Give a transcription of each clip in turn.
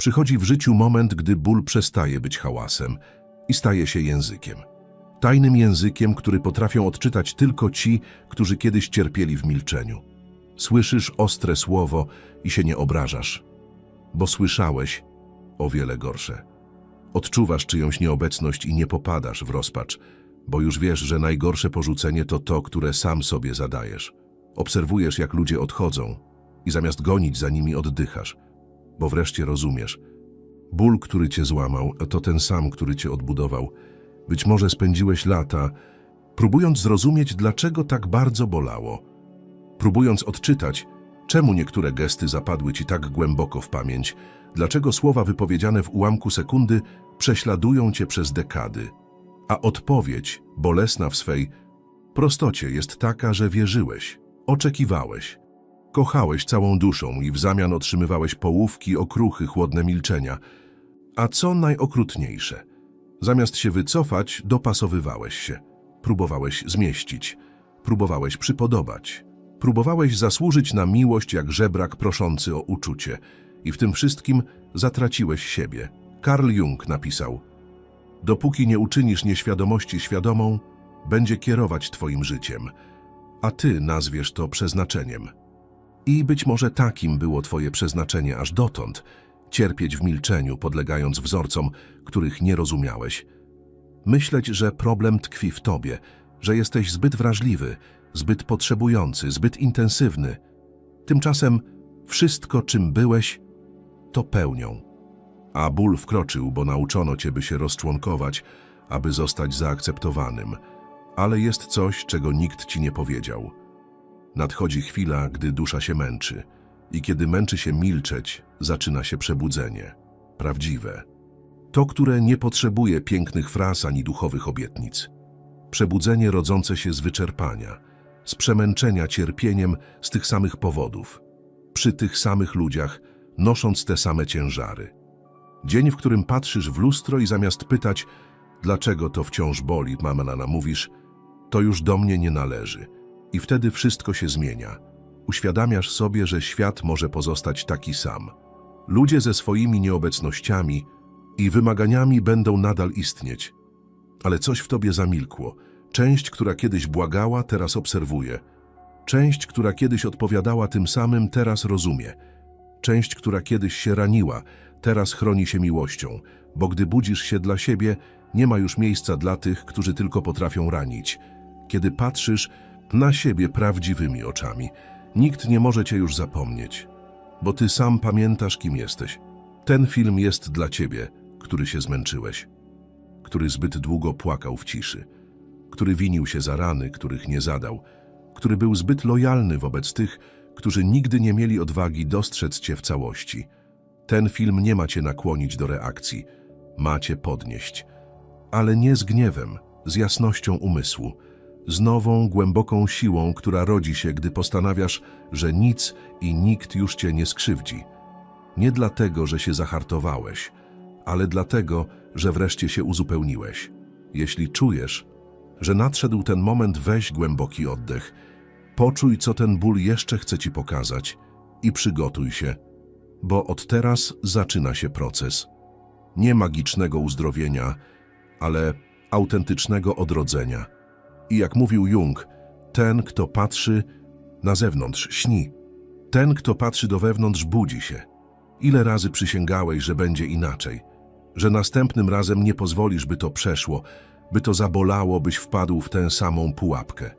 Przychodzi w życiu moment, gdy ból przestaje być hałasem i staje się językiem. Tajnym językiem, który potrafią odczytać tylko ci, którzy kiedyś cierpieli w milczeniu. Słyszysz ostre słowo i się nie obrażasz, bo słyszałeś o wiele gorsze. Odczuwasz czyjąś nieobecność i nie popadasz w rozpacz, bo już wiesz, że najgorsze porzucenie to to, które sam sobie zadajesz. Obserwujesz, jak ludzie odchodzą i zamiast gonić za nimi oddychasz, bo wreszcie rozumiesz. Ból, który cię złamał, to ten sam, który cię odbudował. Być może spędziłeś lata, próbując zrozumieć, dlaczego tak bardzo bolało. Próbując odczytać, czemu niektóre gesty zapadły ci tak głęboko w pamięć, dlaczego słowa wypowiedziane w ułamku sekundy prześladują cię przez dekady. A odpowiedź, bolesna w swej prostocie, jest taka, że wierzyłeś, oczekiwałeś, kochałeś całą duszą i w zamian otrzymywałeś połówki, okruchy, chłodne milczenia. A co najokrutniejsze, zamiast się wycofać, dopasowywałeś się, próbowałeś zmieścić, próbowałeś przypodobać, próbowałeś zasłużyć na miłość jak żebrak proszący o uczucie i w tym wszystkim zatraciłeś siebie. Karl Jung napisał: Dopóki nie uczynisz nieświadomości świadomą, będzie kierować twoim życiem, a ty nazwiesz to przeznaczeniem. I być może takim było twoje przeznaczenie aż dotąd, cierpieć w milczeniu, podlegając wzorcom, których nie rozumiałeś. Myśleć, że problem tkwi w tobie, że jesteś zbyt wrażliwy, zbyt potrzebujący, zbyt intensywny. Tymczasem wszystko, czym byłeś, to pełnią. A ból wkroczył, bo nauczono cię, by się rozczłonkować, aby zostać zaakceptowanym. Ale jest coś, czego nikt ci nie powiedział. Nadchodzi chwila, gdy dusza się męczy. I kiedy męczy się milczeć, zaczyna się przebudzenie. Prawdziwe. To, które nie potrzebuje pięknych fraz ani duchowych obietnic. Przebudzenie rodzące się z wyczerpania, z przemęczenia cierpieniem z tych samych powodów, przy tych samych ludziach, nosząc te same ciężary. Dzień, w którym patrzysz w lustro i zamiast pytać, dlaczego to wciąż boli, mamana mówisz, to już do mnie nie należy. I wtedy wszystko się zmienia. Uświadamiasz sobie, że świat może pozostać taki sam. Ludzie ze swoimi nieobecnościami i wymaganiami będą nadal istnieć. Ale coś w tobie zamilkło. Część, która kiedyś błagała, teraz obserwuje. Część, która kiedyś odpowiadała tym samym, teraz rozumie. Część, która kiedyś się raniła, teraz chroni się miłością, bo gdy budzisz się dla siebie, nie ma już miejsca dla tych, którzy tylko potrafią ranić. Kiedy patrzysz na siebie prawdziwymi oczami, nikt nie może cię już zapomnieć, bo ty sam pamiętasz, kim jesteś. Ten film jest dla ciebie, który się zmęczyłeś, który zbyt długo płakał w ciszy, który winił się za rany, których nie zadał, który był zbyt lojalny wobec tych, którzy nigdy nie mieli odwagi dostrzec cię w całości. Ten film nie ma cię nakłonić do reakcji, ma cię podnieść, ale nie z gniewem, z jasnością umysłu, z nową, głęboką siłą, która rodzi się, gdy postanawiasz, że nic i nikt już cię nie skrzywdzi. Nie dlatego, że się zahartowałeś, ale dlatego, że wreszcie się uzupełniłeś. Jeśli czujesz, że nadszedł ten moment, weź głęboki oddech, poczuj, co ten ból jeszcze chce ci pokazać i przygotuj się, bo od teraz zaczyna się proces. Nie magicznego uzdrowienia, ale autentycznego odrodzenia. I jak mówił Jung, ten, kto patrzy na zewnątrz, śni. Ten, kto patrzy do wewnątrz, budzi się. Ile razy przysięgałeś, że będzie inaczej, że następnym razem nie pozwolisz, by to przeszło, by to zabolało, byś wpadł w tę samą pułapkę.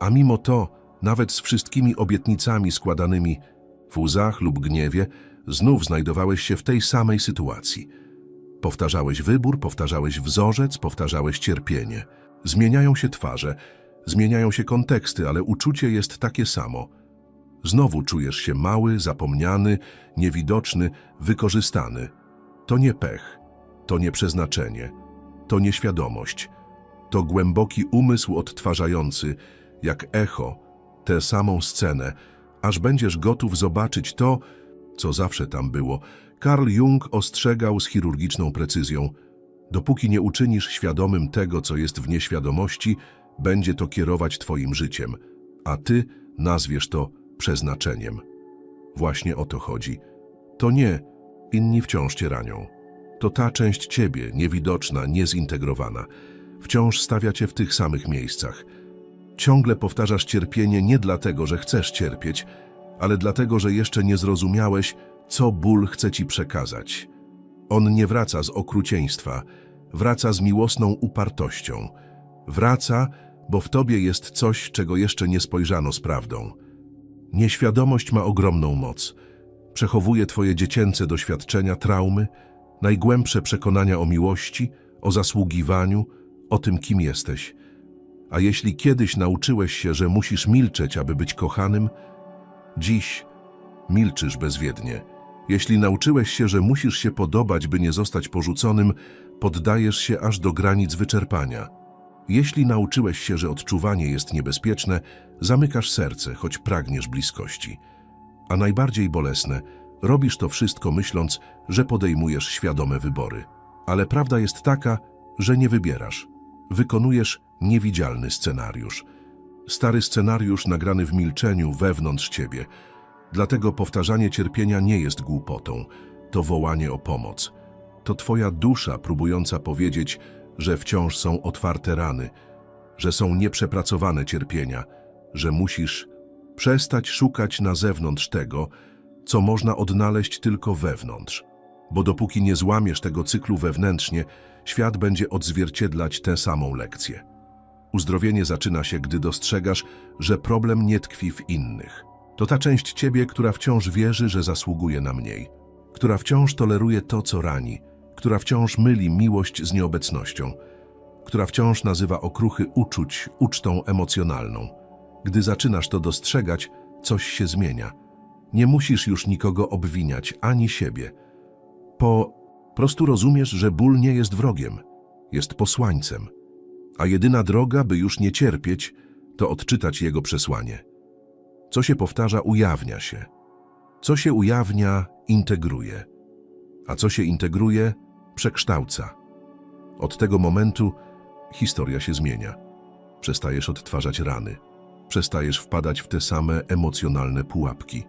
A mimo to, nawet z wszystkimi obietnicami składanymi w łzach lub gniewie, znów znajdowałeś się w tej samej sytuacji. Powtarzałeś wybór, powtarzałeś wzorzec, powtarzałeś cierpienie. Zmieniają się twarze, zmieniają się konteksty, ale uczucie jest takie samo. Znowu czujesz się mały, zapomniany, niewidoczny, wykorzystany. To nie pech, to nie przeznaczenie, to nieświadomość. To głęboki umysł odtwarzający, jak echo, tę samą scenę, aż będziesz gotów zobaczyć to, co zawsze tam było. Karl Jung ostrzegał z chirurgiczną precyzją. Dopóki nie uczynisz świadomym tego, co jest w nieświadomości, będzie to kierować twoim życiem, a ty nazwiesz to przeznaczeniem. Właśnie o to chodzi. To nie inni wciąż cię ranią. To ta część ciebie, niewidoczna, niezintegrowana, wciąż stawia cię w tych samych miejscach. Ciągle powtarzasz cierpienie nie dlatego, że chcesz cierpieć, ale dlatego, że jeszcze nie zrozumiałeś, co ból chce ci przekazać. On nie wraca z okrucieństwa, wraca z miłosną upartością. Wraca, bo w tobie jest coś, czego jeszcze nie spojrzano z prawdą. Nieświadomość ma ogromną moc. Przechowuje twoje dziecięce doświadczenia, traumy, najgłębsze przekonania o miłości, o zasługiwaniu, o tym, kim jesteś. A jeśli kiedyś nauczyłeś się, że musisz milczeć, aby być kochanym, dziś milczysz bezwiednie. Jeśli nauczyłeś się, że musisz się podobać, by nie zostać porzuconym, poddajesz się aż do granic wyczerpania. Jeśli nauczyłeś się, że odczuwanie jest niebezpieczne, zamykasz serce, choć pragniesz bliskości. A najbardziej bolesne, robisz to wszystko myśląc, że podejmujesz świadome wybory. Ale prawda jest taka, że nie wybierasz. Wykonujesz niewidzialny scenariusz. Stary scenariusz nagrany w milczeniu wewnątrz ciebie. Dlatego powtarzanie cierpienia nie jest głupotą, to wołanie o pomoc. To twoja dusza próbująca powiedzieć, że wciąż są otwarte rany, że są nieprzepracowane cierpienia, że musisz przestać szukać na zewnątrz tego, co można odnaleźć tylko wewnątrz. Bo dopóki nie złamiesz tego cyklu wewnętrznie, świat będzie odzwierciedlać tę samą lekcję. Uzdrowienie zaczyna się, gdy dostrzegasz, że problem nie tkwi w innych. To ta część ciebie, która wciąż wierzy, że zasługuje na mniej, która wciąż toleruje to, co rani, która wciąż myli miłość z nieobecnością, która wciąż nazywa okruchy uczuć ucztą emocjonalną. Gdy zaczynasz to dostrzegać, coś się zmienia. Nie musisz już nikogo obwiniać, ani siebie. Po prostu rozumiesz, że ból nie jest wrogiem, jest posłańcem. A jedyna droga, by już nie cierpieć, to odczytać jego przesłanie. Co się powtarza, ujawnia się. Co się ujawnia, integruje. A co się integruje, przekształca. Od tego momentu historia się zmienia. Przestajesz odtwarzać rany. Przestajesz wpadać w te same emocjonalne pułapki.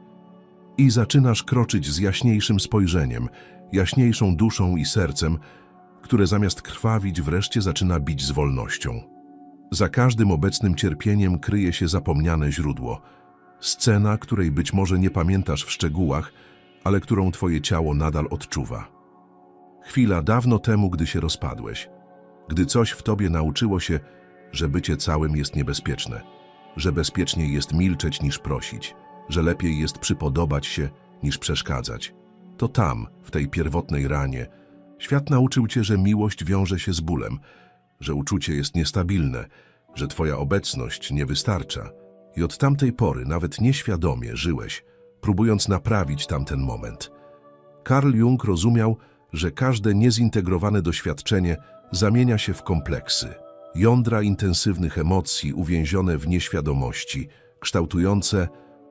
I zaczynasz kroczyć z jaśniejszym spojrzeniem, jaśniejszą duszą i sercem, które zamiast krwawić wreszcie zaczyna bić z wolnością. Za każdym obecnym cierpieniem kryje się zapomniane źródło. Scena, której być może nie pamiętasz w szczegółach, ale którą twoje ciało nadal odczuwa. Chwila dawno temu, gdy się rozpadłeś. Gdy coś w tobie nauczyło się, że bycie całym jest niebezpieczne, że bezpieczniej jest milczeć niż prosić, że lepiej jest przypodobać się niż przeszkadzać. To tam, w tej pierwotnej ranie, świat nauczył cię, że miłość wiąże się z bólem, że uczucie jest niestabilne, że twoja obecność nie wystarcza. I od tamtej pory, nawet nieświadomie, żyłeś, próbując naprawić tamten moment. Carl Jung rozumiał, że każde niezintegrowane doświadczenie zamienia się w kompleksy, jądra intensywnych emocji uwięzione w nieświadomości, kształtujące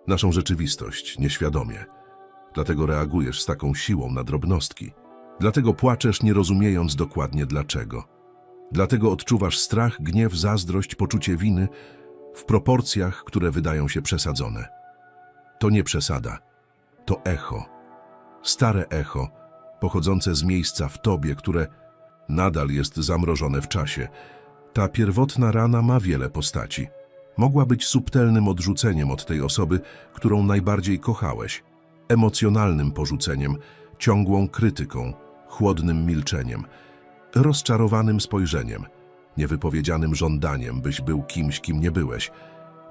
naszą rzeczywistość nieświadomie. Dlatego reagujesz z taką siłą na drobnostki. Dlatego płaczesz, nie rozumiejąc dokładnie dlaczego. Dlatego odczuwasz strach, gniew, zazdrość, poczucie winy w proporcjach, które wydają się przesadzone. To nie przesada, to echo. Stare echo, pochodzące z miejsca w tobie, które nadal jest zamrożone w czasie. Ta pierwotna rana ma wiele postaci. Mogła być subtelnym odrzuceniem od tej osoby, którą najbardziej kochałeś, emocjonalnym porzuceniem, ciągłą krytyką, chłodnym milczeniem, rozczarowanym spojrzeniem, niewypowiedzianym żądaniem, byś był kimś, kim nie byłeś.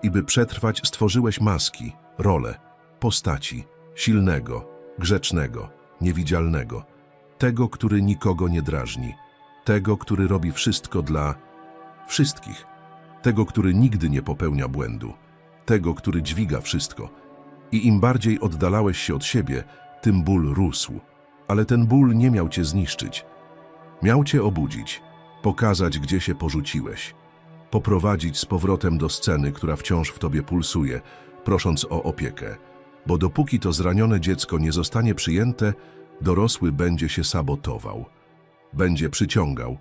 I by przetrwać, stworzyłeś maski, role, postaci, silnego, grzecznego, niewidzialnego, tego, który nikogo nie drażni, tego, który robi wszystko dla wszystkich, tego, który nigdy nie popełnia błędu, tego, który dźwiga wszystko. I im bardziej oddalałeś się od siebie, tym ból rósł. Ale ten ból nie miał cię zniszczyć. Miał cię obudzić, pokazać, gdzie się porzuciłeś, poprowadzić z powrotem do sceny, która wciąż w tobie pulsuje, prosząc o opiekę. Bo dopóki to zranione dziecko nie zostanie przyjęte, dorosły będzie się sabotował, będzie przyciągał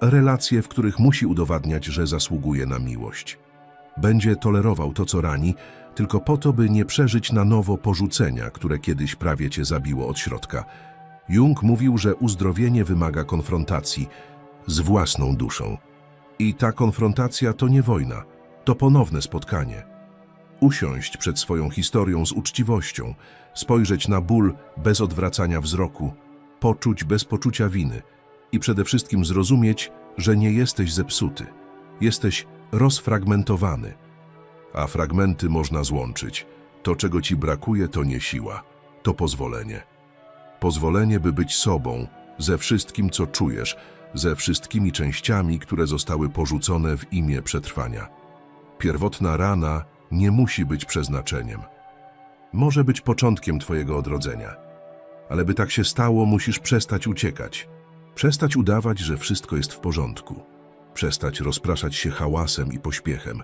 relacje, w których musi udowadniać, że zasługuje na miłość. Będzie tolerował to, co rani, tylko po to, by nie przeżyć na nowo porzucenia, które kiedyś prawie cię zabiło od środka. Jung mówił, że uzdrowienie wymaga konfrontacji z własną duszą. I ta konfrontacja to nie wojna, to ponowne spotkanie. Usiąść przed swoją historią z uczciwością, spojrzeć na ból bez odwracania wzroku, poczuć bez poczucia winy i przede wszystkim zrozumieć, że nie jesteś zepsuty. Jesteś rozfragmentowany, a fragmenty można złączyć. To, czego ci brakuje, to nie siła, to pozwolenie. Pozwolenie, by być sobą, ze wszystkim, co czujesz, ze wszystkimi częściami, które zostały porzucone w imię przetrwania. Pierwotna rana nie musi być przeznaczeniem. Może być początkiem Twojego odrodzenia. Ale by tak się stało, musisz przestać uciekać. Przestać udawać, że wszystko jest w porządku. Przestać rozpraszać się hałasem i pośpiechem,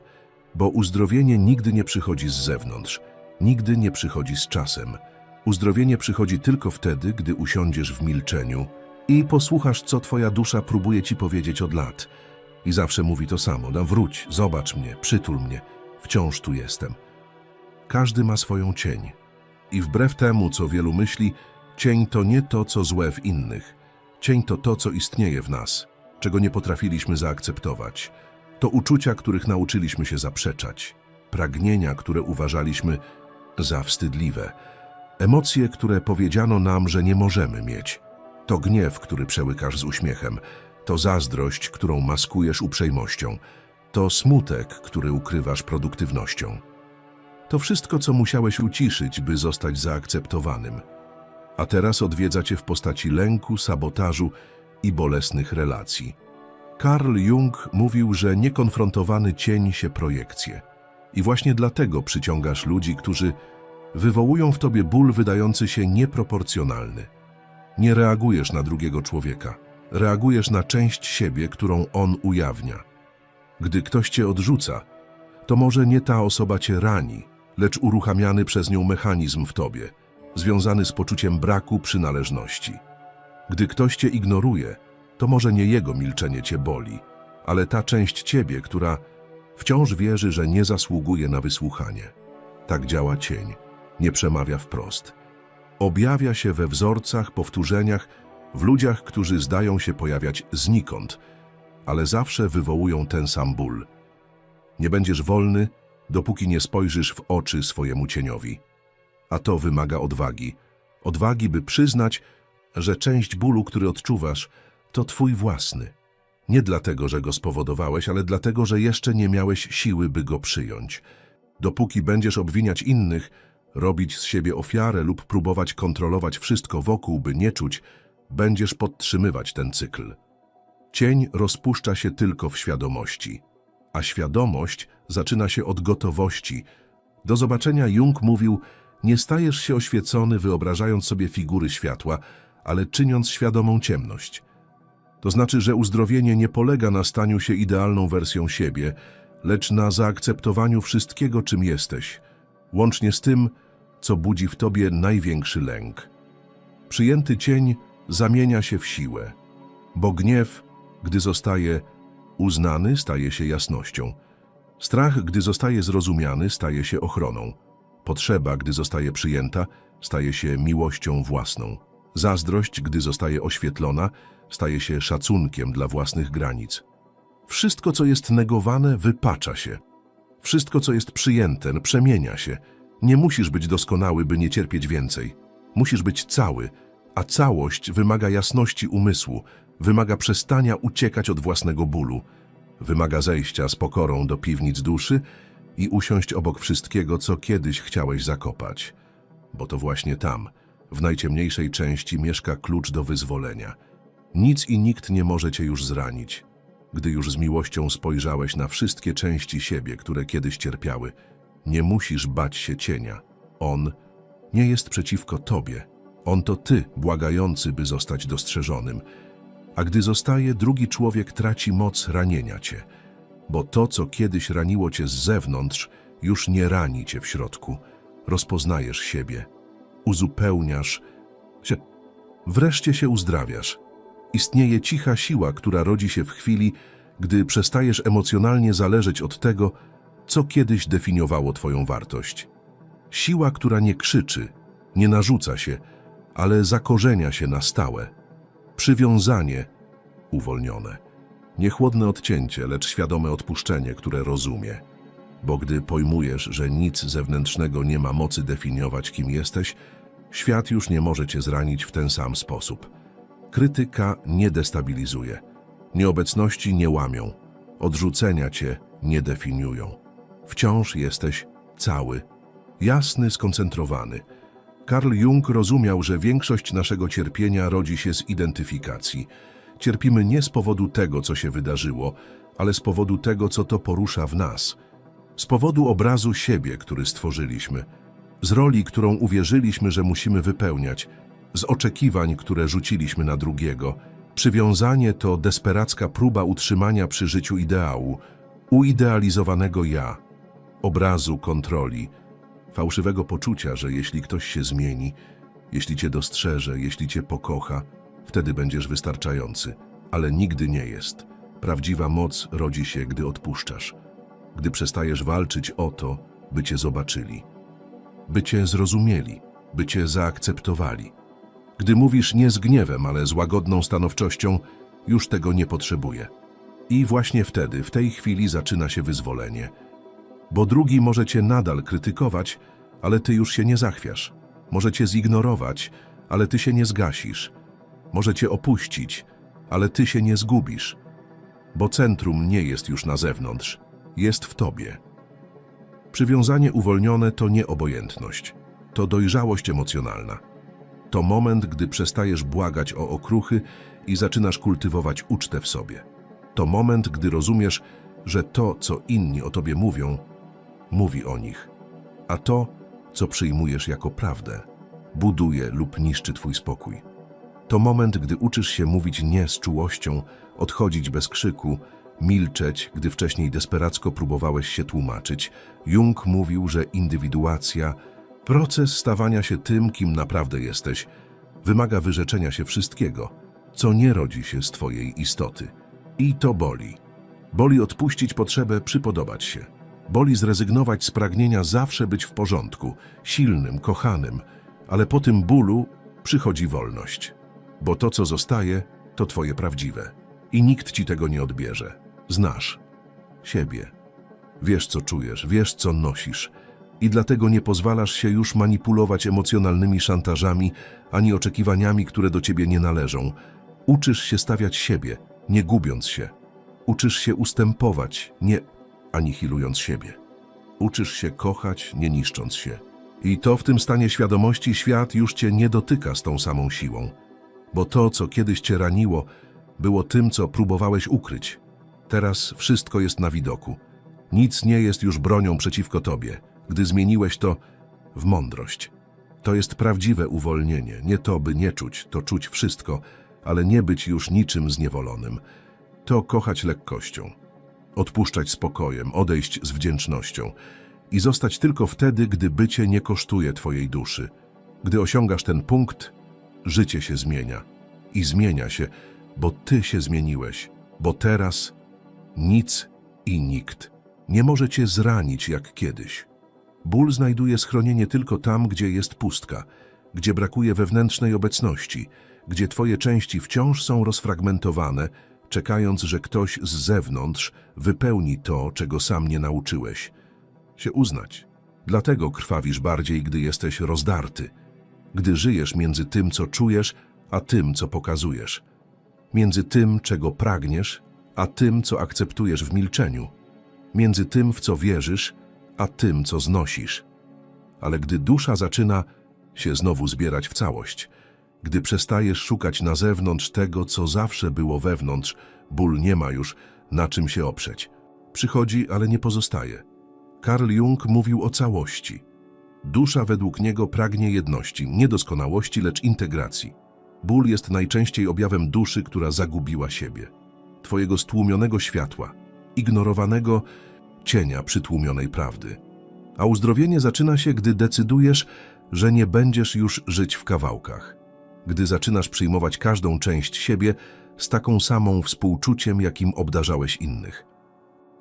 bo uzdrowienie nigdy nie przychodzi z zewnątrz, nigdy nie przychodzi z czasem. Uzdrowienie przychodzi tylko wtedy, gdy usiądziesz w milczeniu i posłuchasz, co Twoja dusza próbuje Ci powiedzieć od lat. I zawsze mówi to samo: no wróć, zobacz mnie, przytul mnie, wciąż tu jestem. Każdy ma swoją cień. I wbrew temu, co wielu myśli, cień to nie to, co złe w innych. Cień to to, co istnieje w nas, czego nie potrafiliśmy zaakceptować. To uczucia, których nauczyliśmy się zaprzeczać, pragnienia, które uważaliśmy za wstydliwe, emocje, które powiedziano nam, że nie możemy mieć. To gniew, który przełykasz z uśmiechem, to zazdrość, którą maskujesz uprzejmością, to smutek, który ukrywasz produktywnością. To wszystko, co musiałeś uciszyć, by zostać zaakceptowanym. A teraz odwiedza cię w postaci lęku, sabotażu i bolesnych relacji. Carl Jung mówił, że niekonfrontowany cień się projekcje. I właśnie dlatego przyciągasz ludzi, którzy wywołują w tobie ból wydający się nieproporcjonalny. Nie reagujesz na drugiego człowieka. Reagujesz na część siebie, którą on ujawnia. Gdy ktoś cię odrzuca, to może nie ta osoba cię rani, lecz uruchamiany przez nią mechanizm w tobie, związany z poczuciem braku przynależności. Gdy ktoś cię ignoruje, to może nie jego milczenie cię boli, ale ta część ciebie, która wciąż wierzy, że nie zasługuje na wysłuchanie. Tak działa cień, nie przemawia wprost. Objawia się we wzorcach, powtórzeniach, w ludziach, którzy zdają się pojawiać znikąd, ale zawsze wywołują ten sam ból. Nie będziesz wolny, dopóki nie spojrzysz w oczy swojemu cieniowi. A to wymaga odwagi. Odwagi, by przyznać, że część bólu, który odczuwasz, to twój własny. Nie dlatego, że go spowodowałeś, ale dlatego, że jeszcze nie miałeś siły, by go przyjąć. Dopóki będziesz obwiniać innych, robić z siebie ofiarę lub próbować kontrolować wszystko wokół, by nie czuć, będziesz podtrzymywać ten cykl. Cień rozpuszcza się tylko w świadomości, a świadomość zaczyna się od gotowości. Do zobaczenia Jung mówił, nie stajesz się oświecony wyobrażając sobie figury światła, ale czyniąc świadomą ciemność. To znaczy, że uzdrowienie nie polega na staniu się idealną wersją siebie, lecz na zaakceptowaniu wszystkiego, czym jesteś, łącznie z tym, co budzi w tobie największy lęk. Przyjęty cień zamienia się w siłę, bo gniew, gdy zostaje uznany, staje się jasnością. Strach, gdy zostaje zrozumiany, staje się ochroną. Potrzeba, gdy zostaje przyjęta, staje się miłością własną. Zazdrość, gdy zostaje oświetlona, staje się szacunkiem dla własnych granic. Wszystko, co jest negowane, wypacza się. Wszystko, co jest przyjęte, przemienia się. Nie musisz być doskonały, by nie cierpieć więcej. Musisz być cały, a całość wymaga jasności umysłu, wymaga przestania uciekać od własnego bólu, wymaga zejścia z pokorą do piwnic duszy i usiąść obok wszystkiego, co kiedyś chciałeś zakopać. Bo to właśnie tam, w najciemniejszej części, mieszka klucz do wyzwolenia. Nic i nikt nie może cię już zranić. Gdy już z miłością spojrzałeś na wszystkie części siebie, które kiedyś cierpiały, nie musisz bać się cienia. On nie jest przeciwko tobie. On to ty, błagający, by zostać dostrzeżonym. A gdy zostaje, drugi człowiek traci moc ranienia cię, bo to, co kiedyś raniło cię z zewnątrz, już nie rani cię w środku. Rozpoznajesz siebie, uzupełniasz się, wreszcie się uzdrawiasz. Istnieje cicha siła, która rodzi się w chwili, gdy przestajesz emocjonalnie zależeć od tego, co kiedyś definiowało twoją wartość. Siła, która nie krzyczy, nie narzuca się, ale zakorzenia się na stałe. Przywiązanie uwolnione. Nie chłodne odcięcie, lecz świadome odpuszczenie, które rozumie. Bo gdy pojmujesz, że nic zewnętrznego nie ma mocy definiować, kim jesteś, świat już nie może cię zranić w ten sam sposób. Krytyka nie destabilizuje, nieobecności nie łamią, odrzucenia cię nie definiują. Wciąż jesteś cały, jasny, skoncentrowany. Karl Jung rozumiał, że większość naszego cierpienia rodzi się z identyfikacji. Cierpimy nie z powodu tego, co się wydarzyło, ale z powodu tego, co to porusza w nas. Z powodu obrazu siebie, który stworzyliśmy, z roli, którą uwierzyliśmy, że musimy wypełniać, z oczekiwań, które rzuciliśmy na drugiego. Przywiązanie to desperacka próba utrzymania przy życiu ideału, uidealizowanego ja, obrazu kontroli, fałszywego poczucia, że jeśli ktoś się zmieni, jeśli cię dostrzeże, jeśli cię pokocha, wtedy będziesz wystarczający, ale nigdy nie jest. Prawdziwa moc rodzi się, gdy odpuszczasz, gdy przestajesz walczyć o to, by cię zobaczyli, by cię zrozumieli, by cię zaakceptowali. Gdy mówisz nie z gniewem, ale z łagodną stanowczością, już tego nie potrzebuję. I właśnie wtedy, w tej chwili zaczyna się wyzwolenie. Bo drugi może cię nadal krytykować, ale ty już się nie zachwiasz. Może cię zignorować, ale ty się nie zgasisz. Może cię opuścić, ale ty się nie zgubisz. Bo centrum nie jest już na zewnątrz, jest w tobie. Przywiązanie uwolnione to nie obojętność, to dojrzałość emocjonalna. To moment, gdy przestajesz błagać o okruchy i zaczynasz kultywować ucztę w sobie. To moment, gdy rozumiesz, że to, co inni o tobie mówią, mówi o nich, a to, co przyjmujesz jako prawdę, buduje lub niszczy twój spokój. To moment, gdy uczysz się mówić nie z czułością, odchodzić bez krzyku, milczeć, gdy wcześniej desperacko próbowałeś się tłumaczyć. Jung mówił, że indywiduacja, proces stawania się tym, kim naprawdę jesteś, wymaga wyrzeczenia się wszystkiego, co nie rodzi się z twojej istoty. I to boli. Boli odpuścić potrzebę przypodobać się. Boli zrezygnować z pragnienia zawsze być w porządku, silnym, kochanym, ale po tym bólu przychodzi wolność. Bo to, co zostaje, to twoje prawdziwe. I nikt ci tego nie odbierze. Znasz siebie. Wiesz, co czujesz, wiesz, co nosisz. I dlatego nie pozwalasz się już manipulować emocjonalnymi szantażami ani oczekiwaniami, które do ciebie nie należą. Uczysz się stawiać siebie, nie gubiąc się. Uczysz się ustępować, nie anihilując siebie. Uczysz się kochać, nie niszcząc się. I to w tym stanie świadomości świat już cię nie dotyka z tą samą siłą. Bo to, co kiedyś cię raniło, było tym, co próbowałeś ukryć. Teraz wszystko jest na widoku. Nic nie jest już bronią przeciwko tobie, gdy zmieniłeś to w mądrość. To jest prawdziwe uwolnienie, nie to, by nie czuć, to czuć wszystko, ale nie być już niczym zniewolonym. To kochać lekkością, odpuszczać spokojem, odejść z wdzięcznością i zostać tylko wtedy, gdy bycie nie kosztuje twojej duszy. Gdy osiągasz ten punkt, życie się zmienia. I zmienia się, bo ty się zmieniłeś, bo teraz nic i nikt nie może cię zranić jak kiedyś. Ból znajduje schronienie tylko tam, gdzie jest pustka, gdzie brakuje wewnętrznej obecności, gdzie twoje części wciąż są rozfragmentowane, czekając, że ktoś z zewnątrz wypełni to, czego sam nie nauczyłeś. Się uznać. Dlatego krwawisz bardziej, gdy jesteś rozdarty, gdy żyjesz między tym, co czujesz, a tym, co pokazujesz. Między tym, czego pragniesz, a tym, co akceptujesz w milczeniu. Między tym, w co wierzysz, a tym, co znosisz. Ale gdy dusza zaczyna się znowu zbierać w całość, gdy przestajesz szukać na zewnątrz tego, co zawsze było wewnątrz, ból nie ma już na czym się oprzeć. Przychodzi, ale nie pozostaje. Karl Jung mówił o całości. Dusza według niego pragnie jedności, nie doskonałości, lecz integracji. Ból jest najczęściej objawem duszy, która zagubiła siebie. Twojego stłumionego światła, ignorowanego cienia przytłumionej prawdy. A uzdrowienie zaczyna się, gdy decydujesz, że nie będziesz już żyć w kawałkach. Gdy zaczynasz przyjmować każdą część siebie z taką samą współczuciem, jakim obdarzałeś innych.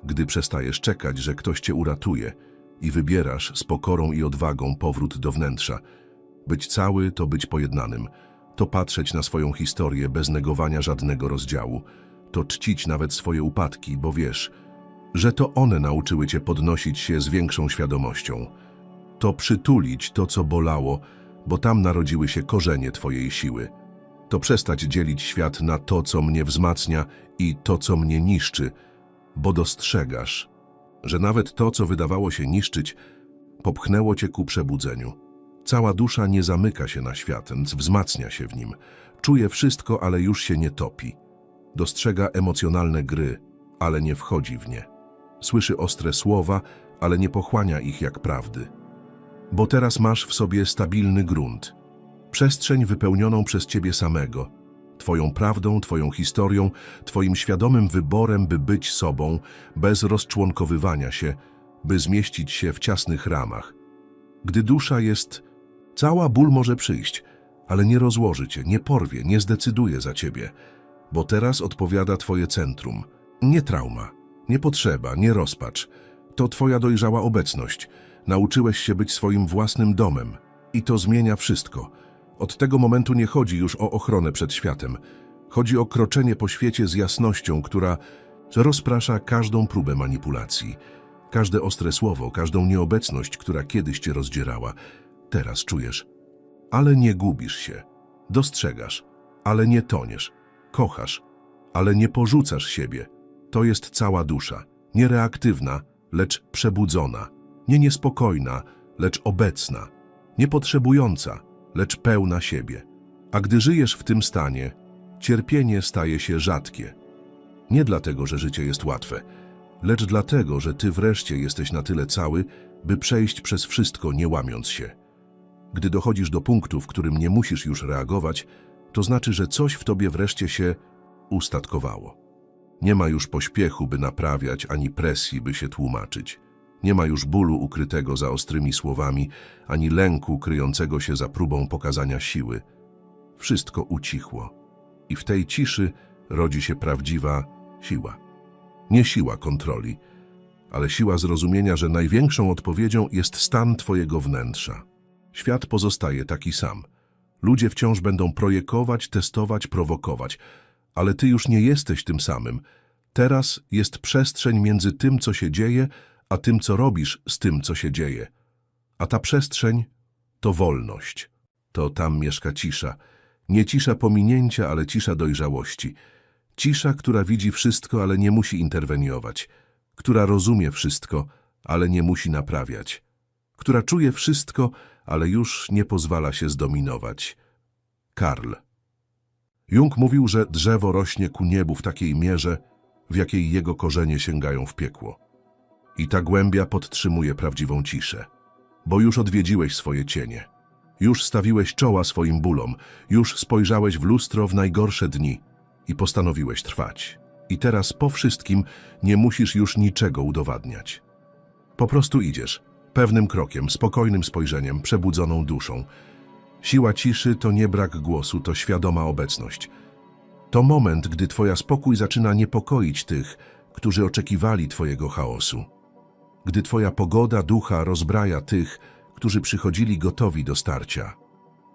Gdy przestajesz czekać, że ktoś cię uratuje i wybierasz z pokorą i odwagą powrót do wnętrza, Być cały to być pojednanym. To patrzeć na swoją historię bez negowania żadnego rozdziału. To czcić nawet swoje upadki, bo wiesz, że to one nauczyły cię podnosić się z większą świadomością. To przytulić to, co bolało, bo tam narodziły się korzenie twojej siły. To przestać dzielić świat na to, co mnie wzmacnia i to, co mnie niszczy, bo dostrzegasz, że nawet to, co wydawało się niszczyć, popchnęło cię ku przebudzeniu. Cała dusza nie zamyka się na świat, wzmacnia się w nim. Czuje wszystko, ale już się nie topi. Dostrzega emocjonalne gry, ale nie wchodzi w nie. Słyszy ostre słowa, ale nie pochłania ich jak prawdy. Bo teraz masz w sobie stabilny grunt. Przestrzeń wypełnioną przez ciebie samego. Twoją prawdą, twoją historią, twoim świadomym wyborem, by być sobą, bez rozczłonkowywania się, by zmieścić się w ciasnych ramach. Gdy dusza jest, cała ból może przyjść, ale nie rozłoży cię, nie porwie, nie zdecyduje za ciebie, bo teraz odpowiada twoje centrum. Nie trauma, nie potrzeba, nie rozpacz. To twoja dojrzała obecność. Nauczyłeś się być swoim własnym domem i to zmienia wszystko. Od tego momentu nie chodzi już o ochronę przed światem. Chodzi o kroczenie po świecie z jasnością, która rozprasza każdą próbę manipulacji. Każde ostre słowo, każdą nieobecność, która kiedyś cię rozdzierała, teraz czujesz. Ale nie gubisz się. Dostrzegasz, ale nie toniesz. Kochasz, ale nie porzucasz siebie. To jest cała dusza. Nie reaktywna, lecz przebudzona. Nie niespokojna, lecz obecna. Nie potrzebująca, lecz pełna siebie. A gdy żyjesz w tym stanie, cierpienie staje się rzadkie. Nie dlatego, że życie jest łatwe, lecz dlatego, że ty wreszcie jesteś na tyle cały, by przejść przez wszystko, nie łamiąc się. Gdy dochodzisz do punktu, w którym nie musisz już reagować, to znaczy, że coś w tobie wreszcie się ustatkowało. Nie ma już pośpiechu, by naprawiać, ani presji, by się tłumaczyć. Nie ma już bólu ukrytego za ostrymi słowami, ani lęku kryjącego się za próbą pokazania siły. Wszystko ucichło. I w tej ciszy rodzi się prawdziwa siła. Nie siła kontroli, ale siła zrozumienia, że największą odpowiedzią jest stan Twojego wnętrza. Świat pozostaje taki sam. Ludzie wciąż będą projekować, testować, prowokować, ale Ty już nie jesteś tym samym. Teraz jest przestrzeń między tym, co się dzieje, a tym, co robisz z tym, co się dzieje. A ta przestrzeń to wolność. To tam mieszka cisza. Nie cisza pominięcia, ale cisza dojrzałości. Cisza, która widzi wszystko, ale nie musi interweniować. Która rozumie wszystko, ale nie musi naprawiać. Która czuje wszystko, ale już nie pozwala się zdominować. Karl. Jung mówił, że drzewo rośnie ku niebu w takiej mierze, w jakiej jego korzenie sięgają w piekło. I ta głębia podtrzymuje prawdziwą ciszę. Bo już odwiedziłeś swoje cienie. Już stawiłeś czoła swoim bólom. Już spojrzałeś w lustro w najgorsze dni i postanowiłeś trwać. I teraz po wszystkim nie musisz już niczego udowadniać. Po prostu idziesz, pewnym krokiem, spokojnym spojrzeniem, przebudzoną duszą. Siła ciszy to nie brak głosu, to świadoma obecność. To moment, gdy twoja spokój zaczyna niepokoić tych, którzy oczekiwali twojego chaosu. Gdy twoja pogoda ducha rozbraja tych, którzy przychodzili gotowi do starcia.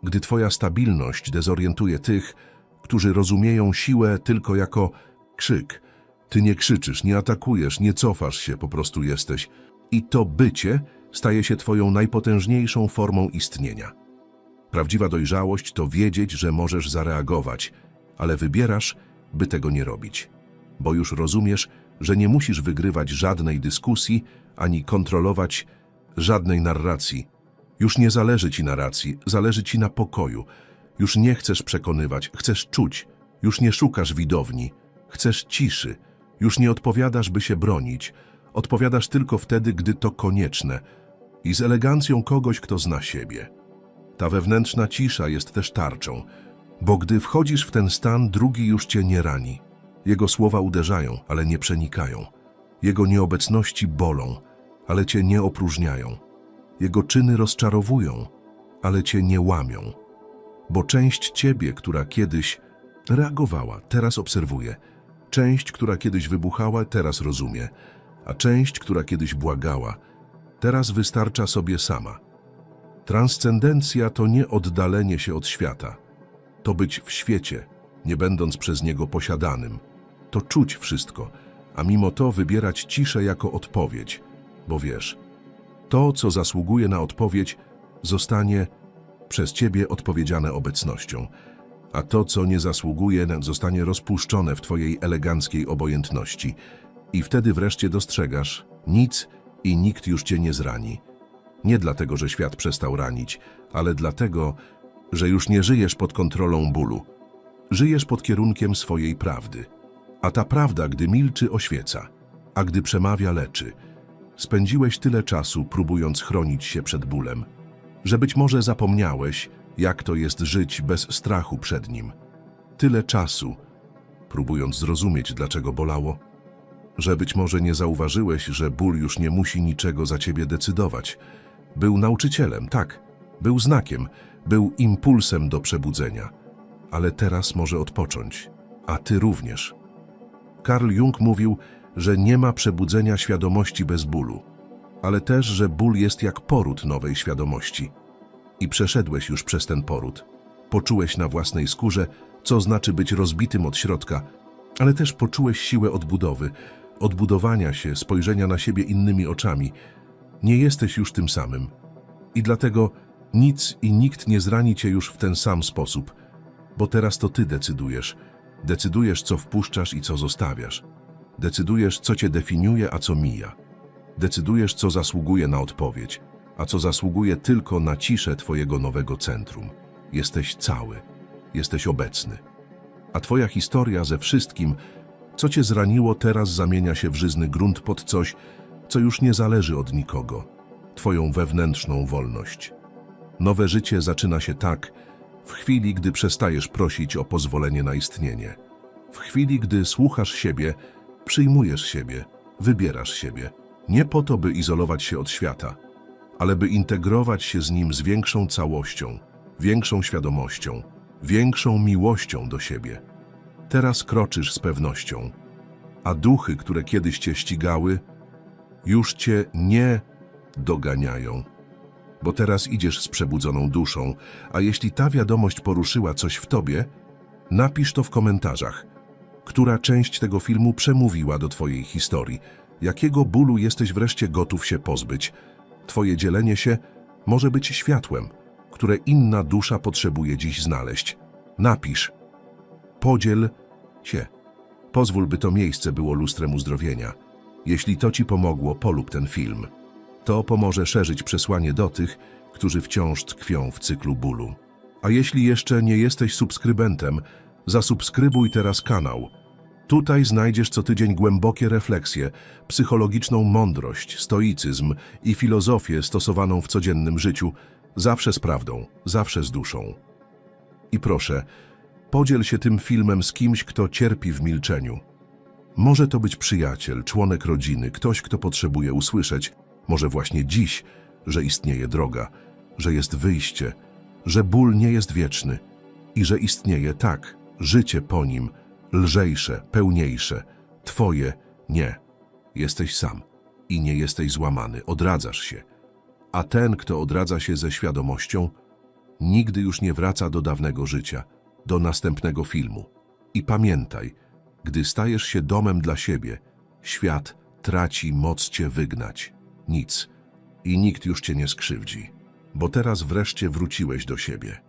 Gdy twoja stabilność dezorientuje tych, którzy rozumieją siłę tylko jako krzyk. Ty nie krzyczysz, nie atakujesz, nie cofasz się, po prostu jesteś. I to bycie staje się twoją najpotężniejszą formą istnienia. Prawdziwa dojrzałość to wiedzieć, że możesz zareagować, ale wybierasz, by tego nie robić. Bo już rozumiesz, że nie musisz wygrywać żadnej dyskusji, ani kontrolować żadnej narracji. Już nie zależy ci na racji, zależy ci na pokoju. Już nie chcesz przekonywać, chcesz czuć. Już nie szukasz widowni, chcesz ciszy. Już nie odpowiadasz, by się bronić. Odpowiadasz tylko wtedy, gdy to konieczne. I z elegancją kogoś, kto zna siebie. Ta wewnętrzna cisza jest też tarczą, bo gdy wchodzisz w ten stan, drugi już cię nie rani. Jego słowa uderzają, ale nie przenikają. Jego nieobecności bolą, ale cię nie opróżniają. Jego czyny rozczarowują, ale cię nie łamią. Bo część ciebie, która kiedyś reagowała, teraz obserwuje. Część, która kiedyś wybuchała, teraz rozumie. A część, która kiedyś błagała, teraz wystarcza sobie sama. Transcendencja to nie oddalenie się od świata. To być w świecie, nie będąc przez niego posiadanym. To czuć wszystko, a mimo to wybierać ciszę jako odpowiedź, bo wiesz, to, co zasługuje na odpowiedź, zostanie przez ciebie odpowiedziane obecnością, a to, co nie zasługuje, zostanie rozpuszczone w twojej eleganckiej obojętności. I wtedy wreszcie dostrzegasz, nic i nikt już cię nie zrani. Nie dlatego, że świat przestał ranić, ale dlatego, że już nie żyjesz pod kontrolą bólu. Żyjesz pod kierunkiem swojej prawdy. A ta prawda, gdy milczy, oświeca, a gdy przemawia, leczy. Spędziłeś tyle czasu, próbując chronić się przed bólem, że być może zapomniałeś, jak to jest żyć bez strachu przed nim. Tyle czasu, próbując zrozumieć, dlaczego bolało, że być może nie zauważyłeś, że ból już nie musi niczego za ciebie decydować. Był nauczycielem, tak, był znakiem, był impulsem do przebudzenia, ale teraz może odpocząć, a ty również. Karl Jung mówił, że nie ma przebudzenia świadomości bez bólu, ale też, że ból jest jak poród nowej świadomości. I przeszedłeś już przez ten poród. Poczułeś na własnej skórze, co znaczy być rozbitym od środka, ale też poczułeś siłę odbudowy, odbudowania się, spojrzenia na siebie innymi oczami. Nie jesteś już tym samym. I dlatego nic i nikt nie zrani cię już w ten sam sposób, bo teraz to ty decydujesz. Decydujesz, co wpuszczasz i co zostawiasz. Decydujesz, co cię definiuje, a co mija. Decydujesz, co zasługuje na odpowiedź, a co zasługuje tylko na ciszę twojego nowego centrum. Jesteś cały, jesteś obecny. A twoja historia ze wszystkim, co cię zraniło, teraz zamienia się w żyzny grunt pod coś, co już nie zależy od nikogo. Twoją wewnętrzną wolność. Nowe życie zaczyna się tak, w chwili, gdy przestajesz prosić o pozwolenie na istnienie. W chwili, gdy słuchasz siebie, przyjmujesz siebie, wybierasz siebie. Nie po to, by izolować się od świata, ale by integrować się z nim z większą całością, większą świadomością, większą miłością do siebie. Teraz kroczysz z pewnością, a duchy, które kiedyś cię ścigały, już cię nie doganiają, bo teraz idziesz z przebudzoną duszą, a jeśli ta wiadomość poruszyła coś w tobie, napisz to w komentarzach. Która część tego filmu przemówiła do twojej historii? Jakiego bólu jesteś wreszcie gotów się pozbyć? Twoje dzielenie się może być światłem, które inna dusza potrzebuje dziś znaleźć. Napisz. Podziel się. Pozwól, by to miejsce było lustrem uzdrowienia. Jeśli to Ci pomogło, polub ten film. To pomoże szerzyć przesłanie do tych, którzy wciąż tkwią w cyklu bólu. A jeśli jeszcze nie jesteś subskrybentem, zasubskrybuj teraz kanał. Tutaj znajdziesz co tydzień głębokie refleksje, psychologiczną mądrość, stoicyzm i filozofię stosowaną w codziennym życiu, zawsze z prawdą, zawsze z duszą. I proszę, podziel się tym filmem z kimś, kto cierpi w milczeniu. Może to być przyjaciel, członek rodziny, ktoś, kto potrzebuje usłyszeć, może właśnie dziś, że istnieje droga, że jest wyjście, że ból nie jest wieczny i że istnieje tak, życie po nim, lżejsze, pełniejsze, twoje nie. Jesteś sam i nie jesteś złamany, odradzasz się. A ten, kto odradza się ze świadomością, nigdy już nie wraca do dawnego życia, do następnego filmu. I pamiętaj, gdy stajesz się domem dla siebie, świat traci moc cię wygnać. Nic. I nikt już cię nie skrzywdzi, bo teraz wreszcie wróciłeś do siebie.